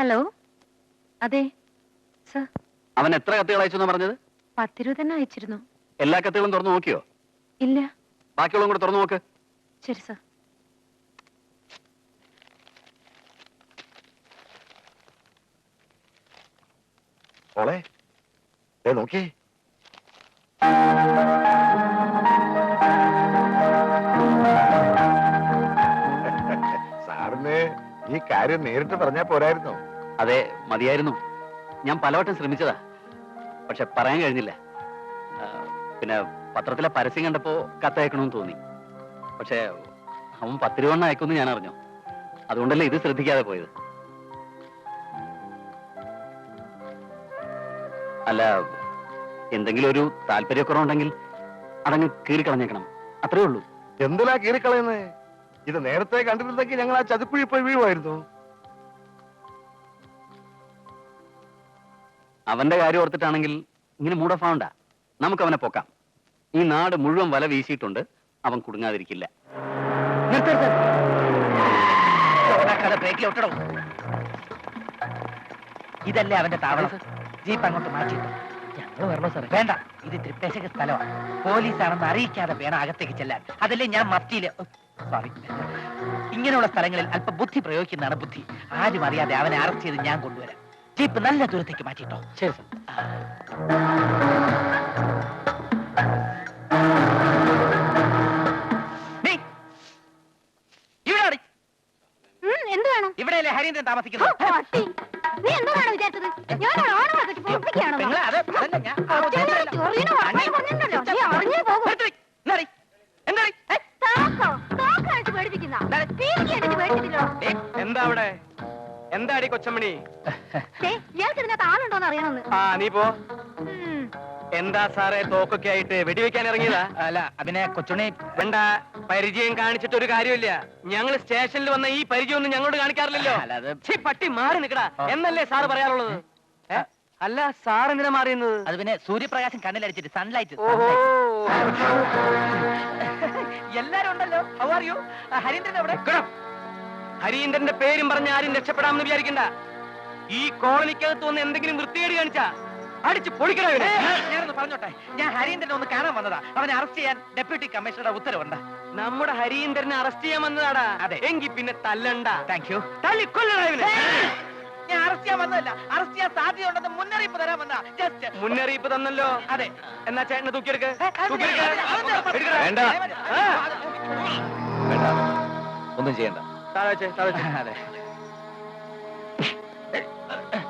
Hello? അതെ sir. അവൻ എത്ര കത്തുകൾ അയച്ചു പറഞ്ഞത്? പത്തിരുപത് തന്നെ അയച്ചിരുന്നു. എല്ലാ കത്തുകളും തുറന്നു നോക്കിയോ? ഇല്ല. ബാക്കിയുള്ളതും കൂടെ തുറന്നു നോക്ക്. ശരി സർ. സാറിന് ഈ കാര്യം നേരിട്ട് പറഞ്ഞാ പോരായിരുന്നോ? അതെ മതിയായിരുന്നു. ഞാൻ പലവട്ടം ശ്രമിച്ചതാ. പക്ഷെ പറയാൻ കഴിഞ്ഞില്ല. പിന്നെ പത്രത്തിലെ പരസ്യം കണ്ടപ്പോ കത്തയക്കണമെന്ന് തോന്നി. പക്ഷെ അവൻ പത്ത് രൂപ അയക്കുമെന്ന് ഞാൻ അറിഞ്ഞു. അതുകൊണ്ടല്ലേ ഇത് ശ്രദ്ധിക്കാതെ പോയത്? അല്ല എന്തെങ്കിലും ഒരു താല്പര്യക്കുറവുണ്ടെങ്കിൽ അതങ്ങ് കീറിക്കളഞ്ഞേക്കണം. അത്രേ ഉള്ളൂ. എന്തിനാ കീറിക്കളയുന്നേ? ഇത് നേരത്തെ കണ്ടിരുന്നെങ്കിൽ ഞങ്ങൾ ആ ചതുക്കുഴി പോയി വീഴുമായിരുന്നു. അവന്റെ കാര്യം ഓർത്തിട്ടാണെങ്കിൽ ഇങ്ങനെ മൂടഫാവണ്ട നമുക്ക് അവനെ പൊക്കാം. ഈ നാട് മുഴുവൻ വല വീശിയിട്ടുണ്ട്. അവൻ കുടുങ്ങാതിരിക്കില്ല. ഇതല്ലേ അവന്റെ താവളം? ജീപ്പ് അങ്ങോട്ട് മാറ്റി. ഞങ്ങൾ വരണോ സാർ വേണ്ട. ഇത് തൃപ്പേശക സ്ഥലമാണ്. പോലീസാണെന്ന് അറിയിക്കാതെ വേണം അകത്തേക്ക് ചെല്ലാൻ. അതല്ലേ ഞാൻ മത്തിയിൽ സോറി ഇങ്ങനെയുള്ള സ്ഥലങ്ങളിൽ അല്പ ബുദ്ധി പ്രയോഗിക്കുന്നതാണ് ബുദ്ധി. ആരും അറിയാതെ അവനെ അറസ്റ്റ് ചെയ്ത് ഞാൻ കൊണ്ടുവരാം. ജീപ്പ് നല്ല ദൂരത്തേക്ക് മാറ്റിട്ടോ ശരി സാർ. ഇവിടെ എന്ത് വേണം? ഇവിടെയല്ലേ ഹരീന്ദ്രൻ ഓ, താമസിക്കുന്നത് പട്ടി. നീ എന്താണ് വിചാരിച്ചത്? ഞാൻ ആണോ കെട്ടി പൊറപ്പിക്കുകയാണോ പെങ്ങളെ, അത് അതല്ല ഞാൻ ആ ഉദ്ദേശത്തിലല്ല. ചൊറിയണ വർത്തമാനം പറഞ്ഞിട്ടുണ്ടല്ലോ. നീ അറിഞ്ഞേ പോകും. നിർത്തി. എന്താടി? എന്താടി? ഏ? താക്കോ? താക്കായിട്ട് പേടിപ്പിക്കുന്ന. പീരിക്ക് എന്നിട്ട് പേടിച്ചിട്ടില്ലോ. ഏ, എന്താ അവിടെ? എന്താടി കൊച്ചമ്മണി ദേ, ഇയാൾക്ക് ഇതിനകത്ത് ആളുണ്ടോന്ന് അറിയണമെന്ന്. ആ നീ പോ. ഉം. എന്താ സാറേ തോക്കൊക്കെ ആയിട്ട് വെടിവെക്കാൻ ഇറങ്ങിയതാ? അല്ല അതിനെ കൊച്ചുണി വേണ്ട പരിചയം കാണിച്ചിട്ട് ഒരു കാര്യമില്ല. ഞങ്ങൾ സ്റ്റേഷനിൽ വന്ന ഈ പരിചയം ഒന്നും ഞങ്ങളോട് കാണിക്കാറില്ലല്ലോ. ഛീ, പട്ടി മാറി നിക്കടാ. എന്നല്ലേ സാറ് പറയാറുള്ളത്? ഏ? അല്ല സാർ എന്തിനാ മാറിയുന്നത് അത് പിന്നെ സൂര്യപ്രകാശം കണ്ണിലടിച്ചിട്ട് സൺലൈറ്റ് ഓഹോ. എല്ലാരും ഉണ്ടല്ലോ. ഹൗ ആർ യു ഹരീന്ദ്രൻ എവിടെ? നിക്കണം. ഹരീന്ദ്രന്റെ പേരും പറഞ്ഞ ആരും രക്ഷപ്പെടാമെന്ന് വിചാരിക്കണ്ട. ഈ കോളനിക്കകത്ത് വന്ന് എന്തെങ്കിലും വൃത്തികേട് കാണിച്ചാ അടിച്ച് പൊളിക്കണേ ഞാനൊന്ന് പറഞ്ഞോട്ടെ? ഞാൻ ഹരീന്ദ്രനെ ഒന്ന് കാണാൻ വന്നതാ. അവനെ അറസ്റ്റ് ചെയ്യാൻ ഡെപ്യൂട്ടി കമ്മീഷണറുടെ ഉത്തരവുണ്ട്. നമ്മുടെ ഹരീന്ദ്രനെ അറസ്റ്റ് ചെയ്യാൻ വന്നതാടാ. അതെ. എങ്കി പിന്നെ തല്ലണ്ട. താങ്ക് യു തല്ലി ഇവനെ? ഞാൻ അറസ്റ്റ് ചെയ്യാൻ വന്നതല്ല. അറസ്റ്റ് ചെയ്യാൻ സാധ്യതയുണ്ടെന്ന് മുന്നറിയിപ്പ് തരാൻ വന്നാ ജസ്റ്റ് മുന്നറിയിപ്പ് തന്നല്ലോ. അതെ. എന്നാ ചേട്ടനെ തൂക്കിയെടുക്ക. വേണ്ട ചെയ്യണ്ട. താഴെ ഒന്നും ചെയ്യണ്ട അതെ.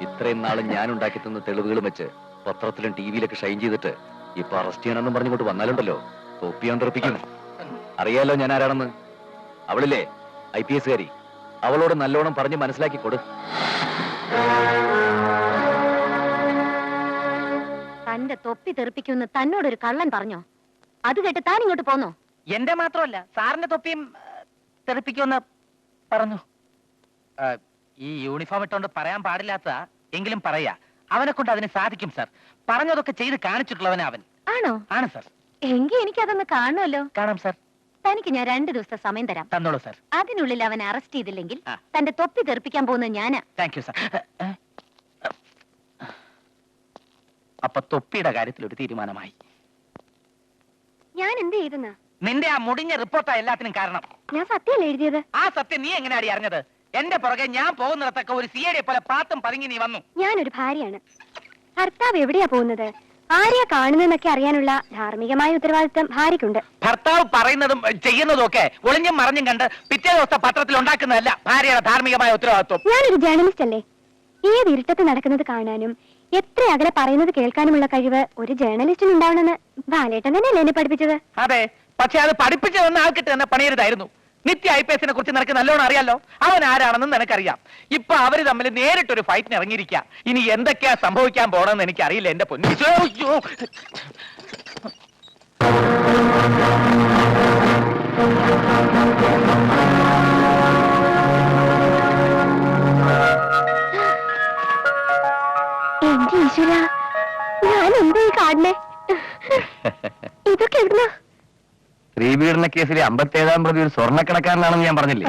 ഇത്രയും നാളും ഞാൻ ഉണ്ടാക്കി തന്ന തെളിവുകളും വെച്ച് പത്രത്തിലും ടിവിയിലൊക്കെ ഷൈൻ ചെയ്തിട്ട് ഇപ്പൊ അറസ്റ്റ് ചെയ്യണമെന്നും പറഞ്ഞുകൊണ്ട് വന്നാലുണ്ടല്ലോ. തൊപ്പിയാൻ തെറിപ്പിക്കും. അറിയാലോ ഞാൻ ആരാണെന്ന്? അവളില്ലേ? ഐ പി എസ് കാരി. അവളോട് നല്ലോണം പറഞ്ഞ് മനസ്സിലാക്കി കൊടു. തന്റെ തൊപ്പി തെറിപ്പിക്കുമെന്ന് തന്നോടൊരു കള്ളൻ പറഞ്ഞോ? അത് കേട്ട് താൻ ഇങ്ങോട്ട് പോന്നോ? എന്റെ മാത്രമല്ല സാറിന്റെ തൊപ്പിയും തെറിപ്പിക്കുമെന്ന് പറഞ്ഞു. ആ, ഈ യൂണിഫോം ഇട്ടുകൊണ്ട് പറയാൻ പാടില്ലാത്ത എങ്കിലും പറയാ. അവനെ കൊണ്ട് അതിന് സാധിക്കും സാർ പറഞ്ഞതൊക്കെ ചെയ്ത് കാണിച്ചിട്ടുള്ളവനാ അവൻ. ആണോ? ആണ് സർ എങ്കി എനിക്കതൊന്ന് കാണുമല്ലോ? കാണാം സാർ തനിക്ക് ഞാൻ രണ്ടു ദിവസത്തെ സമയം തരാം. തന്നോളൂ സാർ അതിനുള്ളിൽ അവൻ അറസ്റ്റ് ചെയ്തില്ലെങ്കിൽ ആ. തന്റെ തൊപ്പി തെറിപ്പിക്കാൻ പോകുന്നത് ഞാനാ. താങ്ക് യു സാർ അപ്പൊ തൊപ്പിയുടെ കാര്യത്തിൽ ഒരു തീരുമാനമായി. ഞാൻ എന്ത് ചെയ്തെന്ന്? നിന്റെ ആ മുടിഞ്ഞ റിപ്പോർട്ടാ എല്ലാത്തിനും കാരണം. ഞാൻ സത്യമല്ല എഴുതിയത്? ആ സത്യം നീ എങ്ങനെയാടി അറിഞ്ഞത്? എന്റെ പുറകെ ഞാൻ പോകുന്നിടത്തൊക്കെ ഒരു സി പോലെ പാത്തും പതുങ്ങി നീ വന്നു. ഞാനൊരു ഭാര്യയാണ്. ഭർത്താവ് എവിടെയാ പോകുന്നത്? ആരെയാ കാണുന്നതെന്നൊക്കെ അറിയാനുള്ള ധാർമ്മികമായ ഉത്തരവാദിത്വം ഭാര്യയ്ക്കുണ്ട്. ഭർത്താവ് പറയുന്നതും ചെയ്യുന്നതും ഒക്കെ ഒളിഞ്ഞും മറിഞ്ഞും കണ്ട് പിറ്റേ ദിവസത്തെ പത്രത്തിൽ ഉണ്ടാക്കുന്നതല്ല ഭാര്യയുടെ ധാർമ്മികമായ ഉത്തരവാദിത്വം. ഞാനൊരു ജേർണലിസ്റ്റ് അല്ലേ? ഏത് ഇരുട്ടത്ത് നടക്കുന്നത് കാണാനും എത്ര അകലെ പറയുന്നത് കേൾക്കാനുമുള്ള കഴിവ് ഒരു ജേർണലിസ്റ്റിന് ഉണ്ടാവണമെന്ന് ബാലേട്ടൻ തന്നെയല്ലേ എന്നെ പഠിപ്പിച്ചത്? അതെ പക്ഷെ അത് പഠിപ്പിച്ചതെന്ന് ആൾക്കിട്ട് തന്നെ പണിയരുതായിരുന്നു. നിത്യ ഐ പി എസിനെ കുറിച്ച് നിനക്ക് നല്ലോണം അറിയാലോ? അവൻ ആരാണെന്ന് നിനക്കറിയാം. ഇപ്പൊ അവർ തമ്മിൽ നേരിട്ടൊരു ഫൈറ്റിന് ഇറങ്ങിയിരിക്കുക ഇനി എന്തൊക്കെയാ സംഭവിക്കാൻ പോണെന്ന് എനിക്ക് അറിയില്ല എന്റെ പൊന്നു. അയ്യോ എന്റെ ഈശ്വര? ഞാൻ എന്താ ഈ കാണണേ ഇതൊക്കെ എവിടുന്നാ? സ്ത്രീപീഡന കേസിലെ അമ്പത്തേഴാം പ്രതി ഒരു സ്വർണക്കടക്കാരനാണെന്ന് ഞാൻ പറഞ്ഞില്ലേ?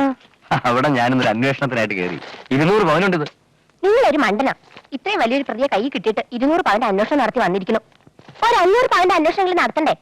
അവിടെ ഞാനിന്നൊരു അന്വേഷണത്തിനായിട്ട് കയറി ഇരുന്നൂറ് പവനുണ്ട് ഇത് നിങ്ങളൊരു മണ്ടന. ഇത്രയും വലിയൊരു പ്രതിയെ കൈ കിട്ടിയിട്ട് ഇരുന്നൂറ് പവന്റെ അന്വേഷണം നടത്തി വന്നിരിക്കുന്നു. ഒരു അഞ്ഞൂറ് പവന്റെ അന്വേഷണങ്ങൾ നടത്തണ്ടേ?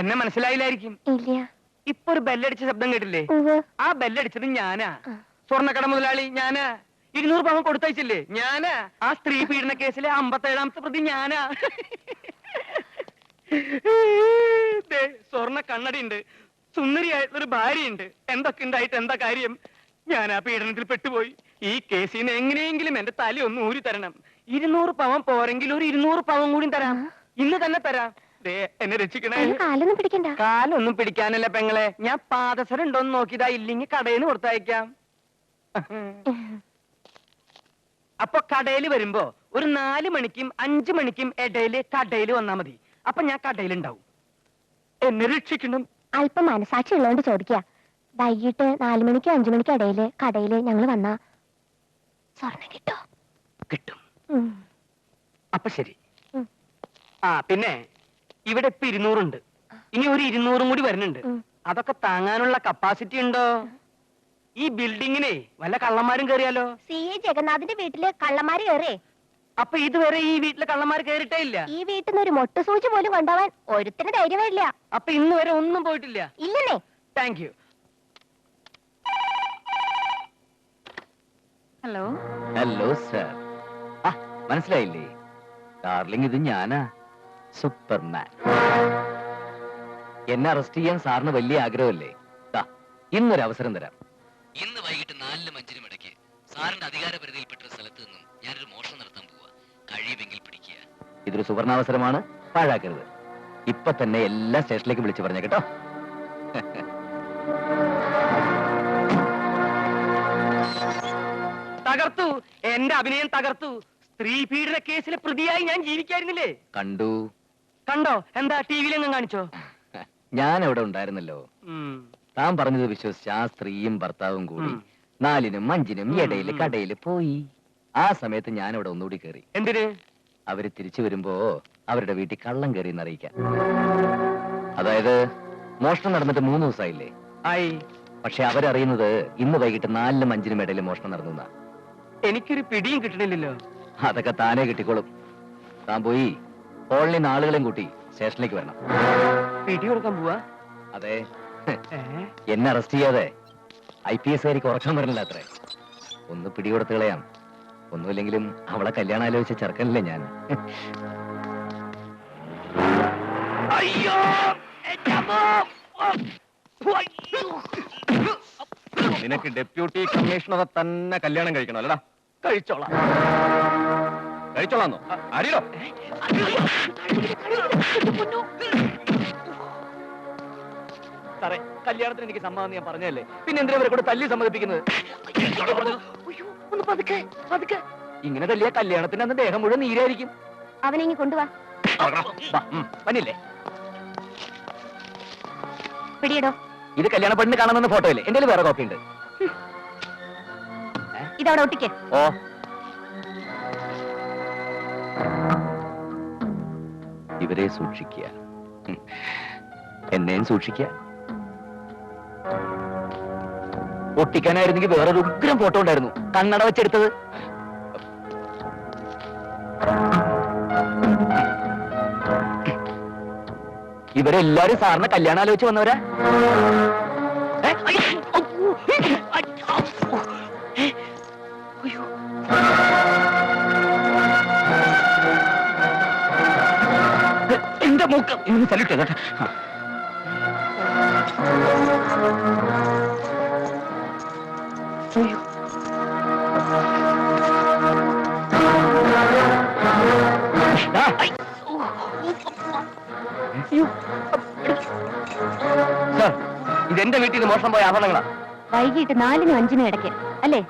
എന്നെ മനസ്സിലായില്ലായിരിക്കും. ഇല്ല. ഇപ്പൊ ഒരു ബെല്ലടിച്ച ശബ്ദം കേട്ടില്ലേ. ആ ബെല്ലടിച്ചത് ഞാനാ. സ്വർണക്കട മുതലാളി ഞാനാ. ഇരുന്നൂറ് പവൻ കൊടുത്തയച്ചില്ലേ? ഞാനാ. ആ സ്ത്രീ പീഡന കേസിലെ അമ്പത്തേഴാമത്തെ പ്രതി ഞാനാ. സ്വർണ കണ്ണടി ഉണ്ട് സുന്ദരിയായിട്ടുള്ളൊരു ഭാര്യയുണ്ട്. എന്തൊക്കെ ഉണ്ടായിട്ട് എന്താ കാര്യം? ഞാൻ ആ പീഡനത്തിൽ പെട്ടുപോയി. ഈ കേസിൽ നിന്ന് എങ്ങനെയെങ്കിലും എന്റെ തല ഒന്ന് ഊരി തരണം. ഇരുന്നൂറ് പവൻ പോരെങ്കിൽ ഒരു ഇരുന്നൂറ് പവൻ കൂടി തരാം. ഇന്ന് തന്നെ തരാം. എന്നെ രക്ഷിക്കണേ. കാലൊന്നും പിടിക്കണ്ട. കാലൊന്നും പിടിക്കാനല്ല പെങ്ങളെ. ഞാൻ പാദസരം ഉണ്ടോന്ന് നോക്കിയതാ ഇല്ലെങ്കിൽ കടയിൽ നിന്ന് കൊടുത്തയക്കാം. അപ്പൊ കടയിൽ വരുമ്പോ ഒരു നാല് മണിക്കും അഞ്ചു മണിക്കും ഇടയിൽ കടയിൽ വന്നാ മതി. അപ്പൊ ഞാൻ കടയിൽ ഉണ്ടാവും എന്നെ രക്ഷിക്കണം. അല്പം മനസാക്ഷി ഉള്ളതുകൊണ്ട് ചോദിക്കുക വൈകിട്ട് നാലു മണിക്കും അഞ്ചു മണിക്കും ഇടയിൽ കടയിൽ ഞങ്ങൾ വന്നാ സ്വർണം കിട്ടോ? കിട്ടും. അപ്പൊ ശരി. ആ പിന്നെ ഇവിടെ ഇപ്പൊ ഇരുന്നൂറുണ്ട്. ഇനി ഒരു ഇരുന്നൂറും കൂടി വരുന്നുണ്ട്. അതൊക്കെ താങ്ങാനുള്ള കപ്പാസിറ്റി ഉണ്ടോ? ഈ ബിൽഡിങ്ങിനെ വല്ല കള്ളന്മാരും കയറിയാലോ സി എ ജഗന്നാഥിന്റെ വീട്ടിൽ കള്ളന്മാര് കയറേ അപ്പൊ ഇതുവരെ ഈ വീട്ടിലെ കള്ളന്മാർ കയറിട്ടേ ഇല്ല? ഈ വീട്ടിൽ നിന്ന് ഒരു മൊട്ടു സൂചി പോലും കൊണ്ടുപോവാൻ ഒരുത്തിന് ധൈര്യമില്ല. അപ്പൊ ഇന്ന് വരെ ഒന്നും പോയിട്ടില്ല? ഇല്ലെന്നേ. Thank you hello hello sir ആ മനസ്സിലായില്ലേ? ഡാർലിംഗ് ഇത് ഞാനാ. സൂപ്പർമാൻ. എന്നെ അറസ്റ്റ് ചെയ്യാൻ സാറിന് വലിയ ആഗ്രഹമല്ലേ? ദാ, ഇന്നൊരു അവസരം തരാം. ഇന്ന് വൈകിട്ട് നാലിനും അഞ്ചിനും ഇടയ്ക്ക് സാറിന്റെ അധികാരപരിധിയിൽപ്പെട്ട ഒരു സ്ഥലത്ത് നിന്നും ഞാനൊരു മോഷണം നടത്താൻ പോവാ. കഴിയുമെങ്കിൽ പിടിക്കുക. ഇതൊരു സുവർണാവസരമാണ്. പാഴാക്കരുത്. ഇപ്പൊ തന്നെ എല്ലാ സ്റ്റേഷനിലേക്ക് വിളിച്ചു പറഞ്ഞ കേട്ടോ. തകർത്തു. എന്റെ അഭിനയം തകർത്തു. സ്ത്രീ പീഡന കേസിലെ പ്രതിയായി ഞാൻ ജീവിക്കായിരുന്നില്ലേ? കണ്ടു. കണ്ടോ? എന്താ ടി വിയിലെങ്ങും കാണിച്ചോ? ഞാൻ അവിടെ ഉണ്ടായിരുന്നല്ലോ. താൻ പറഞ്ഞത് വിശ്വസിച്ച് ആ സ്ത്രീയും ഭർത്താവും കൂടി. നാലിനും അഞ്ചിനും ഇടയിൽ കടയിൽ പോയി. ആ സമയത്ത് ഞാൻ അവിടെ ഒന്നുകൂടി കയറി. എന്തിന്? അവർ തിരിച്ചു വരുമ്പോ അവരുടെ വീട്ടിൽ കള്ളം കയറി എന്നറിയിക്കാൻ അതായത് മോഷണം നടന്നിട്ട് മൂന്ന് ദിവസമായില്ലേ? ആയി. പക്ഷെ അവരറിയുന്നത് ഇന്ന് വൈകിട്ട് നാലിനും അഞ്ചിനും ഇടയിൽ മോഷണം നടന്നു. എനിക്കൊരു പിടിയും കിട്ടണില്ലല്ലോ. അതൊക്കെ താനേ കിട്ടിക്കോളും. താൻ പോയി. കോളനി ആളുകളെയും കൂട്ടി സ്റ്റേഷനിലേക്ക് വരണം. പിടി കൊടുക്കാൻ പോവാ? അതെ. എന്നെ അറസ്റ്റ് ചെയ്യാതെ ഐ പി എസ് കാരിക്ക് ഉറക്കം വരണില്ല അത്രേ. ഒന്ന് പിടികൊടുത്ത് കളയാം. ഒന്നുമില്ലെങ്കിലും അവളെ കല്യാണം ആലോചിച്ച ചെറുക്കനല്ലേ ഞാൻ. അയ്യോ! നിനക്ക് ഡെപ്യൂട്ടി കമ്മീഷണറെ തന്നെ കല്യാണം കഴിക്കണം അല്ലടാ? കഴിച്ചോളാം. കഴിച്ചോളാന്നോ. അറിയോ സാറേ കല്യാണത്തിന് എനിക്ക് സമ്മതം ഞാൻ പറഞ്ഞല്ലേ പിന്നെ എന്തിനാ ഇവരെ കൂടെ തല്ലി സമ്മതിപ്പിക്കുന്നത്? അയ്യോ, ഒന്ന് പതുക്കെ പതുക്കെ. ഇങ്ങനെ തല്ലിയ കല്യാണത്തിന് അന്ന് ദേഹം മുഴുവൻ നീരായിരിക്കും. അവനെ ഇങ്ങ് കൊണ്ടുവാ. വന്നില്ലേ? പിടിയിടോ. ഇത് കല്യാണ പെണ്ണിന് കാണുന്ന ഫോട്ടോ അല്ലേ എന്റെ വേറെ കോപ്പി ഉണ്ട്. ഇതവിടെ ഒട്ടിക്ക്. ഓ. ഇവരെ സൂക്ഷിക്കുക. എന്നെയും സൂക്ഷിക്കുക. ഒട്ടിക്കാനായിരുന്നെങ്കിൽ വേറൊരു ഉഗ്രം ഫോട്ടോ ഉണ്ടായിരുന്നു. കണ്ണട വെച്ചെടുത്തത്. ഇവരെല്ലാരും സാറിന് കല്യാണം ആലോചിച്ച് വന്നവരാ? സല്യൂട്ട്. അയ്യോ. സാർ, ഇതെന്റെ വീട്ടിൽ നിന്ന് മോഷണം പോയ ആഭരണങ്ങളാ. വൈകിട്ട് നാലിനും അഞ്ചിനും ഇടയ്ക്ക് അല്ലേ?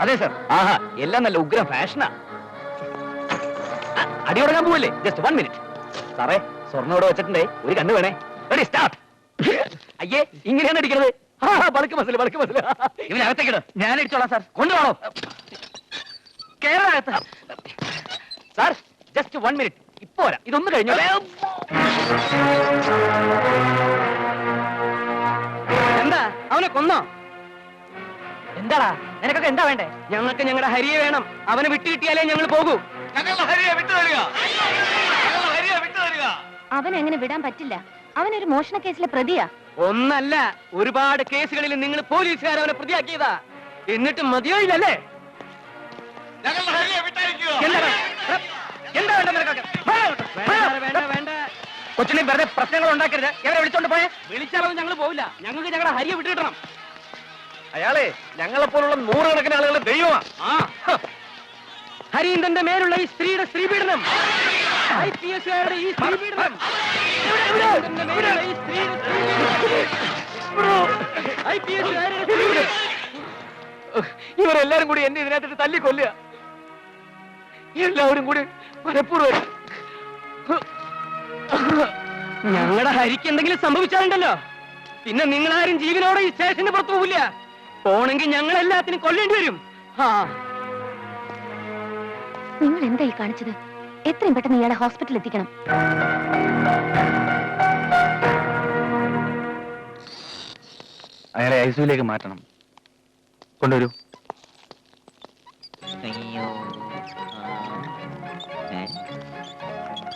അതെ സർ. ആഹാ എല്ലാം നല്ല ഉഗ്രം ഫാഷനാ. അടി തുടങ്ങാൻ പോവല്ലേ? ജസ്റ്റ് വൺ മിനിറ്റ് സാറേ സ്വർണം ഇവിടെ വെച്ചിട്ടുണ്ടേ. ഒരു കണ്ണ് വേണേ. റെഡി സ്റ്റാർട്ട് അയ്യേ ഇങ്ങനെയാണ് അടിക്കണത്. ആ ബൾക്ക് മസിൽ ബൾക്ക് മസിൽ ഇവനകത്തേക്കിട് ഞാൻ അടിച്ചോളാം സാർ കൊണ്ടുപോണോ? കേരളത്ത് സാർ ജസ്റ്റ് വൺ മിനിറ്റ് ഇപ്പോ വരാം. ഇതൊന്ന് കഴിഞ്ഞു? എന്താ? അവനെ കൊന്നോ? എന്താടാ? നിനക്കൊക്കെ എന്താ വേണ്ടേ? ഞങ്ങൾക്ക് ഞങ്ങളുടെ ഹരിയെ വേണം. അവനെ വിട്ടു കിട്ടിയാലേ ഞങ്ങൾ പോകൂ. അവൻ അങ്ങനെ വിടാൻ പറ്റില്ല. അവനൊരു മോഷണ കേസിലെ പ്രതിയാ. ഒന്നല്ല ഒരുപാട് കേസുകളിൽ നിങ്ങൾ പോലീസുകാർ അവനെ പ്രതിയാക്കിയതാ. എന്നിട്ട് മതിയോ ഇല്ലല്ലേ? കൊച്ചിനെ വെറുതെ പ്രശ്നങ്ങൾ ഉണ്ടാക്കരുത്. എവരെ വിളിച്ചോണ്ട് പോയെ? വിളിച്ചാലും ഞങ്ങൾ പോവില്ല. ഞങ്ങൾക്ക് ഞങ്ങളുടെ ഹരിയെ വിട്ടു കിട്ടണം. അയാളെ ഞങ്ങളെപ്പോലുള്ള നൂറുകണക്കിന് ആളുകൾ ദൈവമാ. ഹരീന്ദ്രന്റെ മേലുള്ള ഈ സ്ത്രീയുടെ സ്ത്രീപീഡനം. ഐ പി എസ് ഈ ഐ പി എസ് ഇവരെല്ലാരും കൂടി എന്നെ ഇതിനകത്തിട്ട് തല്ലി കൊല്ലുക എല്ലാവരും കൂടി മനഃപൂർവം. ഞങ്ങളുടെ ഹരിക്ക് എന്തെങ്കിലും സംഭവിച്ചാലുണ്ടല്ലോ. പിന്നെ നിങ്ങളാരും ജീവനോടെ ഈ സ്റ്റേഷന് പുറത്തു പോവില്ല. പോണെങ്കിൽ ഞങ്ങൾ എല്ലാത്തിനും കൊല്ലേണ്ടി വരും. ആ. നിങ്ങൾ എന്തായി ഈ കാണിച്ചത്? എത്രയും പെട്ടെന്ന് ഇയാളെ ഹോസ്പിറ്റലിൽ എത്തിക്കണം. അയാളെ ഐസിയുലേക്ക് മാറ്റണം. കൊണ്ടുവരൂ.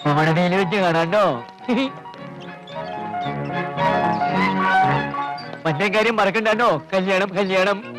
ഓണവേല വെച്ച് കാണാണ്ടോ? മറ്റേ കാര്യം മറക്കണ്ടോ കല്യാണം കല്യാണം.